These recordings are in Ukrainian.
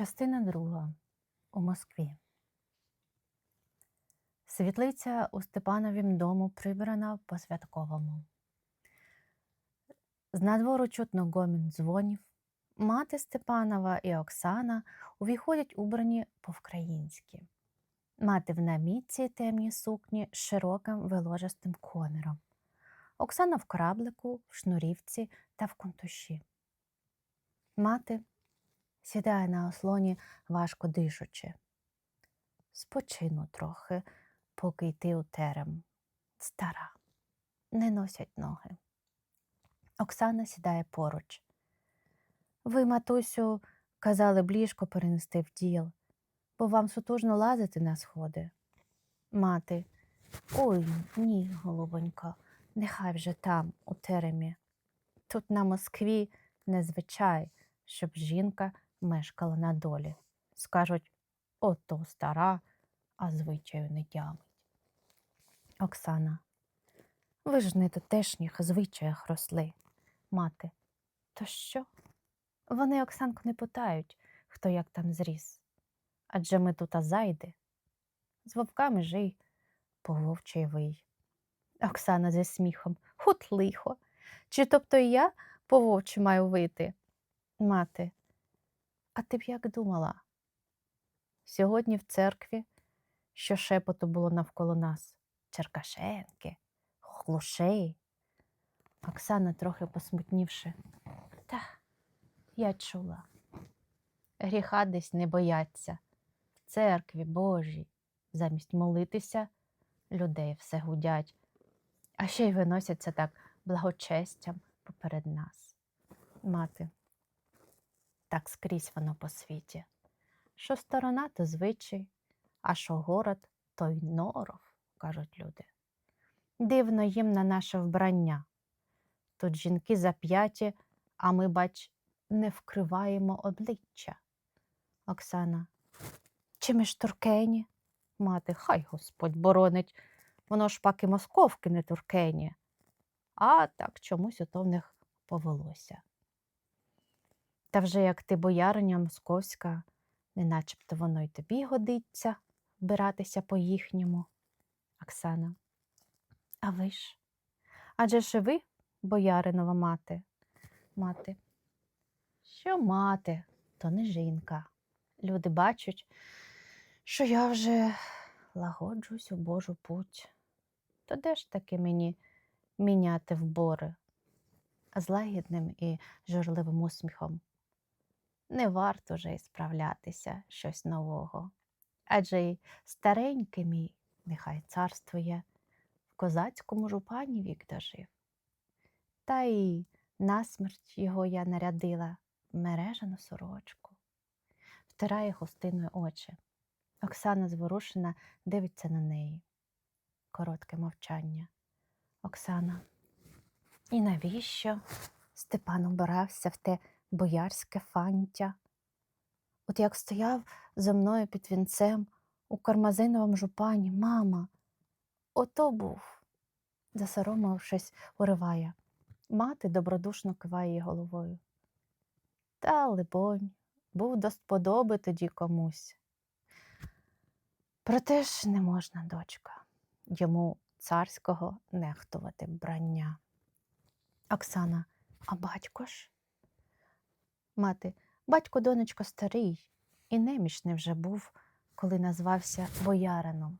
Частина друга у Москві. Світлиця у Степановім дому прибрана по святковому. З надвору чутно гомін дзвонів. Мати Степанова і Оксана увіходять убрані по-вкраїнськи. Мати в намітці темній сукні з широким виложистим коміром. Оксана в краблику, в шнурівці та в кунтуші. Мати сідає на ослоні, важко дишучи. Спочину трохи, поки йти у терем. Стара, не носять ноги. Оксана сідає поруч. Ви, матусю, казали б ліжко перенести в діл, бо вам сутужно лазити на сходи. Мати, ой, ні, голубонько, нехай вже там, у теремі. Тут на Москві незвичай, щоб жінка мешкала на долі. Скажуть, ото стара, а звичаю не тямить. Оксана, ви ж не тутешніх звичаях росли, мати. То що? Вони Оксанку не питають, хто як там зріс. Адже ми тут азайди. З вовками жий, по вовчій вий. Оксана зі сміхом. От лихо. Чи тобто і я по вовчі маю вити? Мати, а ти б як думала? Сьогодні в церкві, що шепоту було навколо нас, Черкашенки, Хлушей. Оксана, трохи посмутнівши. Та, я чула. Гріха десь не бояться. В церкві Божій, замість молитися, людей все гудять, а ще й виносяться так благочестям поперед нас. Мати, так скрізь воно по світі. Що сторона, то звичай, а що город, то й норов, кажуть люди. Дивно їм на наше вбрання. Тут жінки зап'яті, а ми, бач, не вкриваємо обличчя. Оксана. Чи ми ж туркені? Мати, хай Господь боронить. Воно ж паки московки не туркені. А так чомусь ото в них повелося. Та вже як ти бояриня московська, не начебто воно й тобі годиться вбиратися по їхньому. Оксана. А ви ж? Адже ж ви, бояринова мати? Мати. Що мати, то не жінка. Люди бачать, що я вже лагоджусь у Божу путь. То де ж таки мені міняти вбори? А З лагідним і журливим усміхом. Не варто вже й справлятися щось нового. Адже й старенький мій, нехай царствує, в козацькому жупані вік дожив. Та й насмерть його я нарядила в мережану сорочку, втирає гостиною очі. Оксана зворушена дивиться на неї. Коротке мовчання. Оксана. І навіщо Степан обирався в те боярське фантя? От як стояв зо мною під вінцем у кармазиновому жупані, мама, ото був, засоромившись, уриває. Мати добродушно киває її головою. Та, либонь, був до сподоби тоді комусь. Проте ж не можна, дочка, йому царського нехтувати брання. Оксана, а батько ж? Мати, батько донечко старий, і немічний вже був, коли назвався боярином.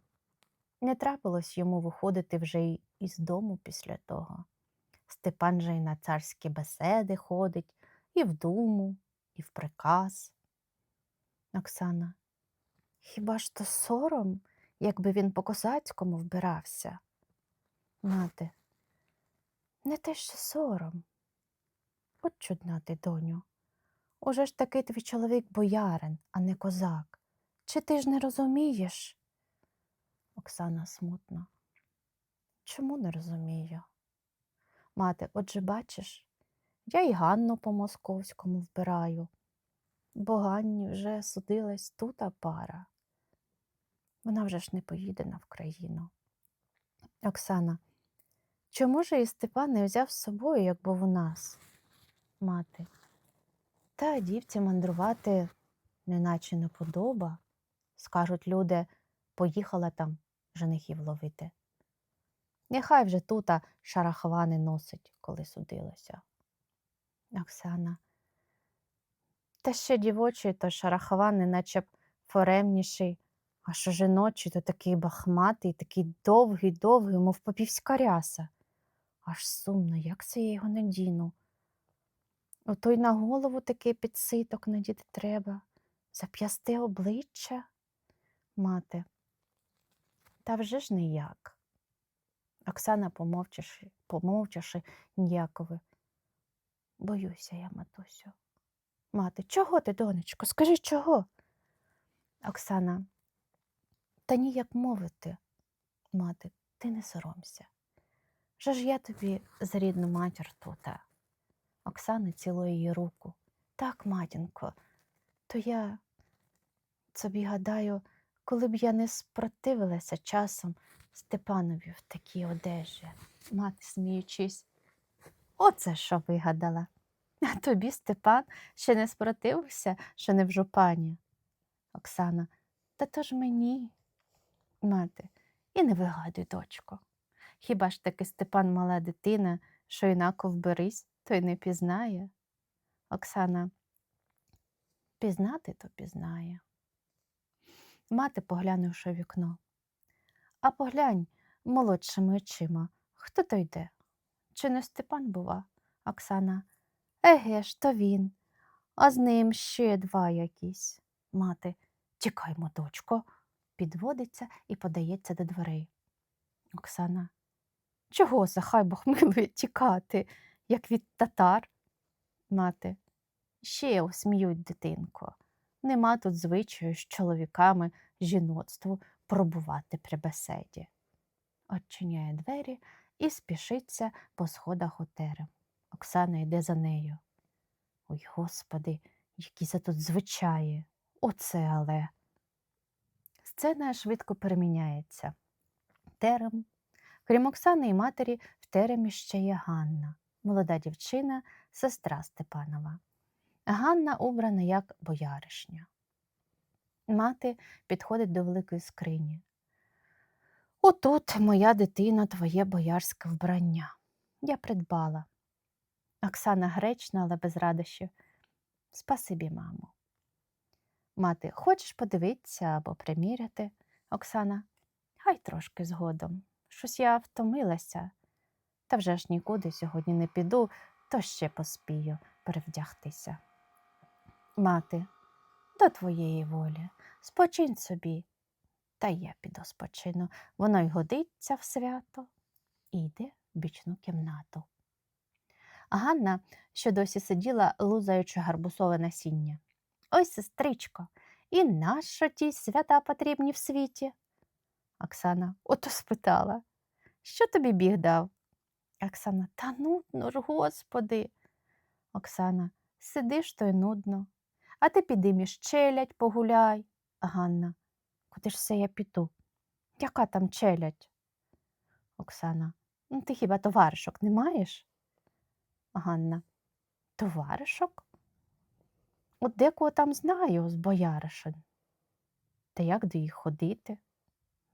Не трапилось йому виходити вже й із дому після того. Степан же й на царські беседи ходить, і в думу, і в приказ. Оксана, хіба ж то сором, якби він по козацькому вбирався? Мати, не те що сором. От чудна ти, доню. Уже ж таки твій чоловік боярин, а не козак. Чи ти ж не розумієш? Оксана смутно. Чому не розумію? Мати, отже, бачиш, я й Ганну по московському вбираю, бо Ганні вже судилась тута пара. Вона вже ж не поїде на Вкраїну. Оксана, чому ж і Степан не взяв з собою, як був у нас? Мати. Та дівці мандрувати неначе не подоба. Скажуть люди, поїхала там женихів ловити. Нехай вже тута шарахвани носить, коли судилося. Оксана. Та ще дівочий, то шарахвани, наче б форемніший, а що жіночий, то такий бахматий, такий довгий, довгий, мов попівська ряса. Аж сумно, як це я його не діну. Ото й на голову такий підситок надіти треба, зап'ясти обличчя. Мати. Та вже ж ніяк. Оксана, помовчавши, помовчавши, ніякови. Боюся я, матусю. Мати, чого ти, донечко? Скажи, чого? Оксана, та ніяк мовити. Мати, ти не соромся. Вже ж я тобі за рідну матір тута. Оксана цілує її руку. Так, матінко, то я собі гадаю, коли б я не спротивилася часом Степанові в такій одежі, мати, сміючись, оце що вигадала. А тобі, Степан, ще не спротивився, що не в жупані. Оксана, та то ж мені, мати, і не вигадуй, дочко. Хіба ж таки Степан мала дитина, що інако вберись, то й не пізнає. Оксана, пізнати то пізнає. Мати, поглянувши в вікно. А поглянь молодшими очима, хто то йде? Чи не Степан, бува? Оксана. Еге ж, то він, а з ним ще два якісь. Мати, чекаймо, дочко, підводиться і подається до дверей. Оксана. Чого за хай Бог милує тікати, як від татар? Мати. Ще осміють дитинко. Нема тут звичаю з чоловіками жіноцтву пробувати при беседі. Отчиняє двері і спішиться по сходах у терем. Оксана йде за нею. Ой, господи, які це тут звичаї. Оце але. Сцена швидко переміняється. Терем. Крім Оксани і матері, в теремі ще є Ганна, молода дівчина, сестра Степанова. Ганна убрана як бояришня. Мати підходить до великої скрині. Отут, моя дитина, твоє боярське вбрання. Я придбала. Оксана гречна, але без радощів. Спасибі, мамо. Мати, хочеш подивитися або приміряти? Оксана, хай трошки згодом. Щось я втомилася. Та вже ж нікуди сьогодні не піду, то ще поспію перевдягтися. Мати, до твоєї волі, спочинь собі. Та я піду спочину. Воно й годиться в свято. І йде в бічну кімнату. Ганна, що досі сиділа, лузаючи гарбусове насіння. Ой, сестричко, і нащо ті свята потрібні в світі? Оксана ото спитала. Що тобі біг дав? Оксана, та нудно ж, господи. Оксана, сидиш то й нудно. А ти піди між челядь, погуляй. Ганна, куди ж все я піду? Яка там челядь? Оксана, ну ти хіба товаришок не маєш? Ганна, товаришок? От декого там знаю з бояришин. Та як до їх ходити?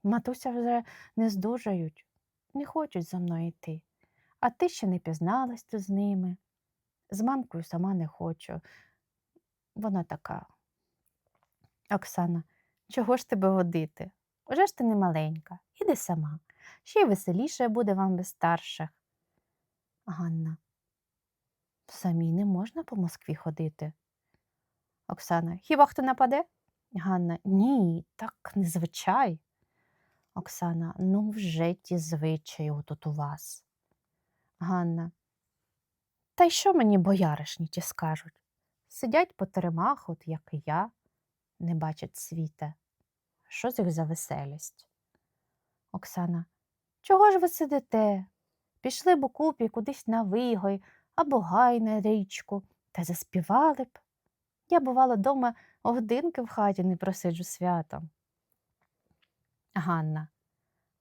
Матуся вже не здужають, не хочуть за мною йти. А ти ще не пізналась ти з ними. З мамкою сама не хочу. Вона така. Оксана, чого ж тебе водити? Уже ж ти не маленька, іди сама. Ще й веселіше буде вам без старших. Ганна. Самій не можна по Москві ходити. Оксана. Хіба хто нападе? Ганна. Ні, так незвичай. Оксана. Ну, вже ті звичаї отут у вас. Ганна. Та й що мені бояришні ті скажуть? Сидять по теремах, от як і я, не бачать світа. Що з їх за веселість? Оксана. Чого ж ви сидите? Пішли б у купі кудись на вигой або гай на річку та заспівали б. Я, бувала, дома годинки в хаті не просиджу святом. Ганна.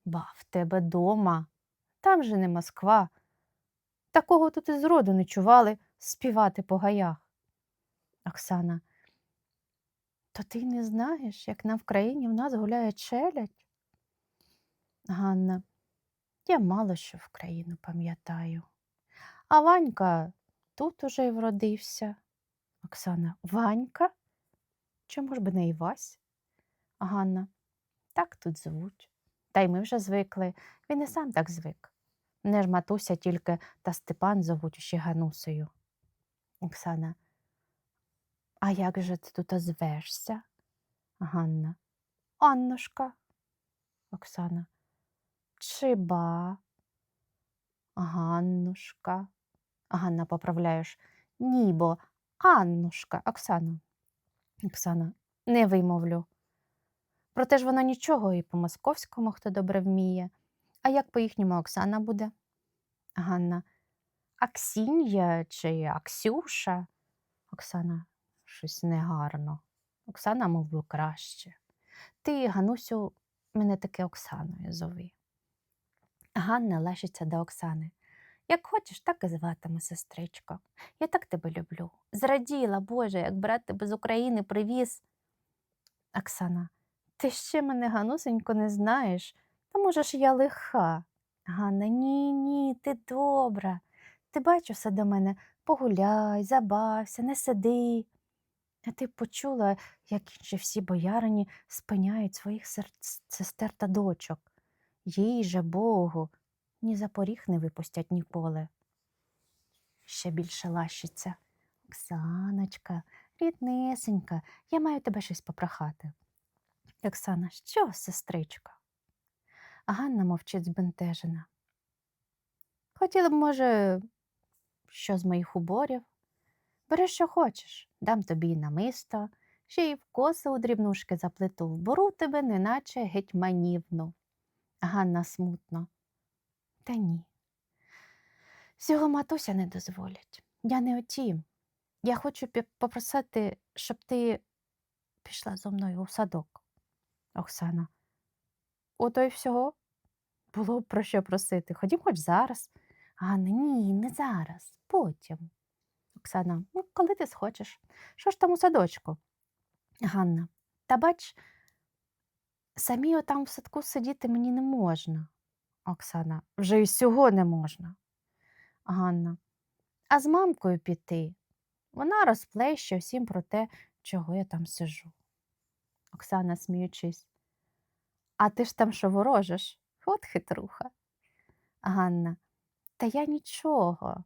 Ба, в тебе дома. Там же не Москва. Такого тут і зроду не чували співати по гаях. Оксана. То ти не знаєш, як на Вкраїні в нас гуляє челядь? Ганна, я мало що в країну пам'ятаю. А Ванька тут уже й вродився. Оксана, Ванька? Чому ж би не Івась? Ганна, так тут звуть. Та й ми вже звикли. Він і сам так звик. Не ж матуся тільки та Степан зовуть ще Ганусею. Оксана, а як же ти тут озвешся? Ганна. Аннушка. Оксана. Чиба. Ганнушка. Ганна, поправляєш. Ні, бо Аннушка. Оксана. Оксана. Не вимовлю. Проте ж воно нічого і по-московському, хто добре вміє. А як по-їхньому Оксана буде? Ганна. Аксін'я чи Аксюша? Оксана. Щось негарно. Оксана, мов би, краще. Ти, Ганусю, мене таки Оксаною зови. Ганна лежиться до Оксани. Як хочеш, так і зватиме, сестричко. Я так тебе люблю. Зраділа, Боже, як брат тебе з України привіз. Оксана, ти ще мене, Ганусенько, не знаєш. Та може ж я лиха. Ганна, ні, ні, ти добра. Ти бачу все до мене погуляй, забався, не сиди. А ти почула, як інші всі боярині спиняють своїх сестер та дочок. Їй же Богу, ні за поріг не випустять ніколи. Ще більше лащиться. Оксаночка, ріднесенька, я маю тебе щось попрохати. Оксана, що, сестричко? Ганна мовчить збентежена. Хотіла б, може, що з моїх уборів? Бери, що хочеш, дам тобі і намисто, ще й в коси у дрібнушки заплету, вбору тебе, неначе гетьманівну. Ганна смутно. Та ні. Цього матуся не дозволять. Я не отім. Я хочу попросити, щоб ти пішла зо мною у садок. Оксана. Ото й всього. Було б про що просити. Ходім хоч зараз. Ганна, ні, не зараз, потім. Оксана, ну, коли ти схочеш. Що ж там у садочку? Ганна, та бач, самі отам в садку сидіти мені не можна. Оксана, вже й сього не можна. Ганна, а з мамкою піти. Вона розплеще всім про те, чого я там сижу. Оксана, сміючись. А ти ж там що ворожиш? От хитруха. Ганна, та я нічого.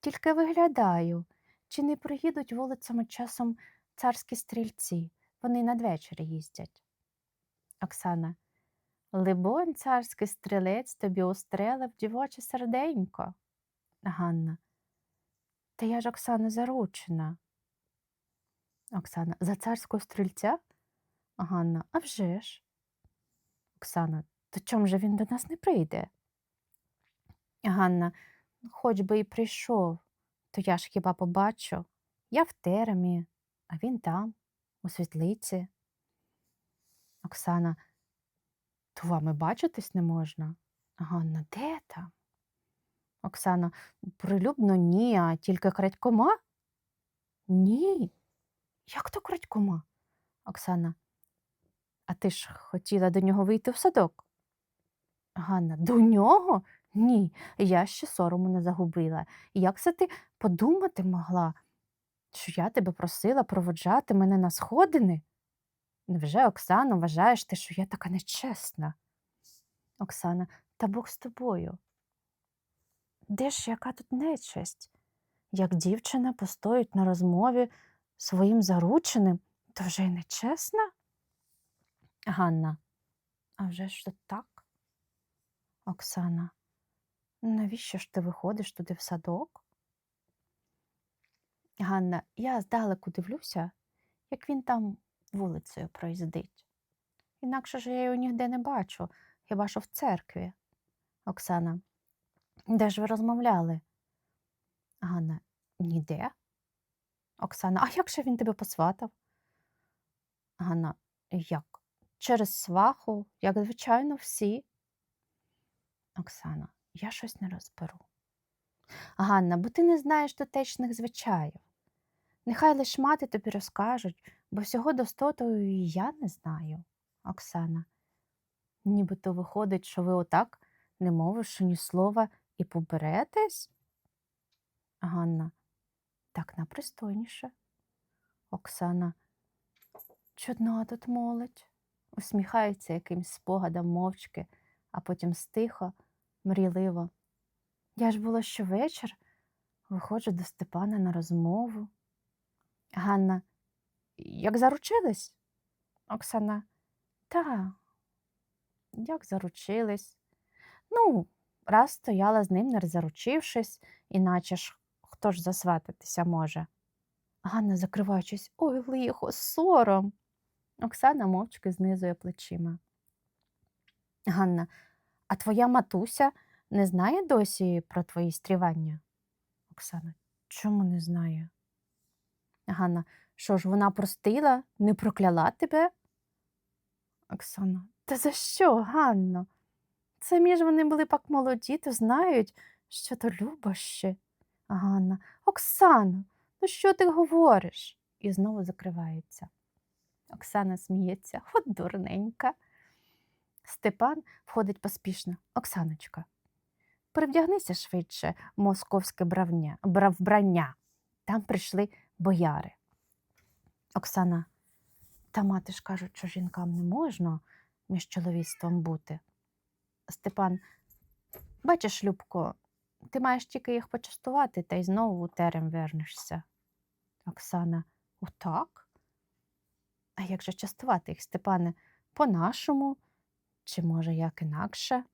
Тільки виглядаю, чи не приїдуть вулицями часом царські стрільці. Вони надвечір їздять. Оксана. Либонь, царський стрілець тобі устрелив дівоче серденько. Ганна. Та я ж Оксана заручена. Оксана. За царського стрільця? Ганна. А вже ж. Оксана. То чом же він до нас не прийде? Ганна. Хоч би і прийшов, то я ж хіба побачу. Я в теремі, а він там, у світлиці. Оксана. То вам і бачитись не можна? Ганна, де там? Оксана, прилюбно ні, а тільки крадькома? Ні. Як то крадькома? Оксана. А ти ж хотіла до нього вийти в садок? Ганна, до нього? Ні, я ще сорому не загубила. Як це ти подумати могла, що я тебе просила проводжати мене на сходини? Невже, Оксано, вважаєш ти, що я така нечесна? Оксана, та Бог з тобою. Де ж яка тут нечесть? Як дівчина постоїть на розмові своїм зарученим, то вже й нечесна? Ганна, а вже ж то так? Оксана, навіщо ж ти виходиш туди в садок? Ганна, я здалеку дивлюся, як він там вулицею проїздить. Інакше ж я його ніде не бачу, хіба що в церкві. Оксана, де ж ви розмовляли? Ганна, ніде. Оксана, а як же він тебе посватав? Ганна, як? Через сваху, як звичайно, всі. Оксана, я щось не розберу. Ганна, бо ти не знаєш дотечних звичаїв. Нехай лиш мати тобі розкажуть, бо всього достотою і я не знаю. Оксана. Нібито виходить, що ви отак, не мовивши ні слова, і поберетесь? Ганна. Так напристойніше. Оксана. Чудна тут молодь. Усміхається якимсь спогадом мовчки, а потім стихо, мрійливо. Я ж було щовечір виходжу до Степана на розмову. Ганна. Як заручились? Оксана. Та, як заручились. Ну, раз стояла з ним, не заручившись, іначе ж хто ж засвататися може. Ганна, закриваючись, ой, лихо, сором. Оксана мовчки знизує плечима. Ганна, а твоя матуся не знає досі про твої стрівання? Оксана, чому не знає? Ганна, що ж вона простила, не прокляла тебе? Оксана, та за що, Ганно? Самі ж вони були пак молоді, то знають, що то любощі. Ганна, Оксано, ну що ти говориш? І знову закривається. Оксана сміється, от дурненька. Степан входить поспішно. Оксаночка, перевдягнися швидше московське бравня, бра- вбрання. Там прийшли бояри. Оксана, та мати ж кажуть, що жінкам не можна між чоловіцтвом бути. Степан, бачиш, Любко, ти маєш тільки їх почастувати, та й знову у терем вернешся. Оксана, отак? А як же частувати їх, Степане, по-нашому? Чи, може, як інакше?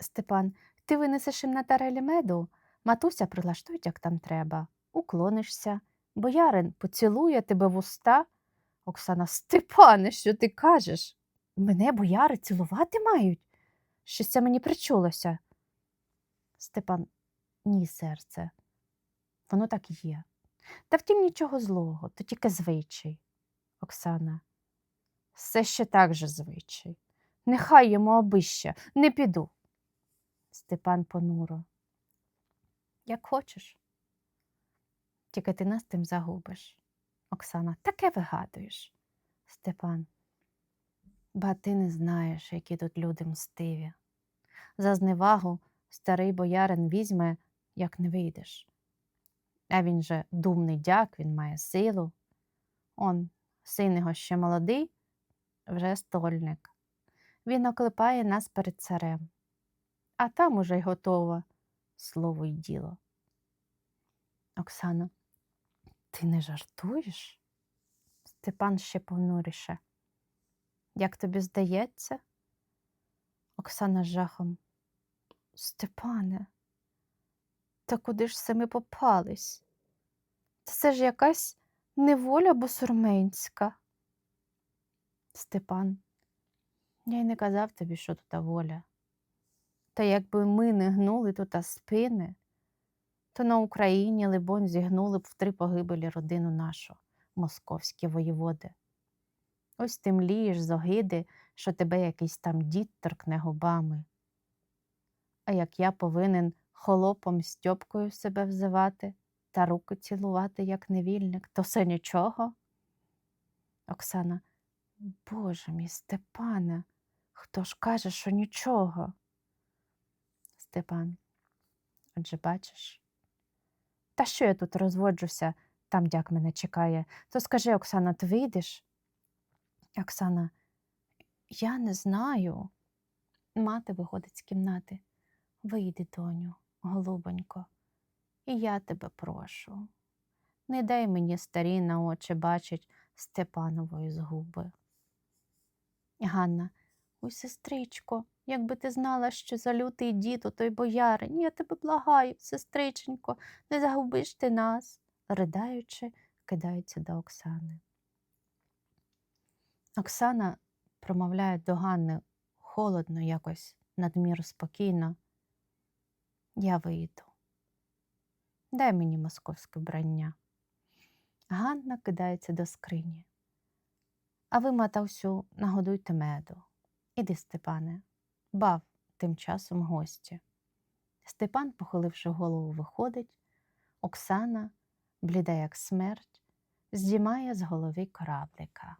Степан, ти винесеш їм на тарелі меду, матуся прилаштують, як там треба, уклонишся, боярин поцілує тебе в уста. Оксана, Степане, що ти кажеш? Мене бояри цілувати мають? Щось це мені причулося. Степан, ні, серце. Воно так є. Та втім нічого злого, то тільки звичай. Оксана. Все ще так же звичай. Нехай йому обище, не піду. Степан понуро. Як хочеш. Тільки ти нас тим загубиш. Оксана, таке вигадуєш. Степан. Ба ти не знаєш, які тут люди мстиві. За зневагу старий боярин візьме, як не вийдеш. А він же думний дяк, він має силу. Он, син його ще молодий, вже стольник. Він оклепає нас перед царем. А там уже й готово слово й діло. Оксана, ти не жартуєш? Степан ще понуріше. Як тобі здається? Оксана з жахом. Степане, та куди ж це ми попались? Це ж якась неволя бусурменська. Степан, я й не казав тобі, що тут воля. Та якби ми не гнули тут спини, то на Україні, либонь, зігнули б в три погибелі родину нашу, московські воєводи. Ось ти млієш з огиди, що тебе якийсь там дід торкне губами. А як я повинен холопом Стьопкою себе взивати та руку цілувати, як невільник, то все нічого. Оксана, Боже мій Степане, хто ж каже, що нічого? Степан, отже бачиш. Та що я тут розводжуся, там дяк мене чекає. То скажи, Оксана, ти вийдеш? Оксана, я не знаю. Мати виходить з кімнати. Вийди, доню, голубонько, і я тебе прошу. Не дай мені старі на очі бачить Степанової згуби. Ганна, ой, сестричко, якби ти знала, що за лютий дід у той боярин, я тебе благаю, сестриченько, не загубиш ти нас, ридаючи, кидається до Оксани. Оксана промовляє до Ганни холодно, якось надміру спокійно. Я вийду. Дай мені московське вбрання. Ганна кидається до скрині. А ви, матавсю, нагодуйте меду. Іди, Степане, бав тим часом гості. Степан, похиливши голову, виходить. Оксана бліда як смерть, здіймає з голови кораблика.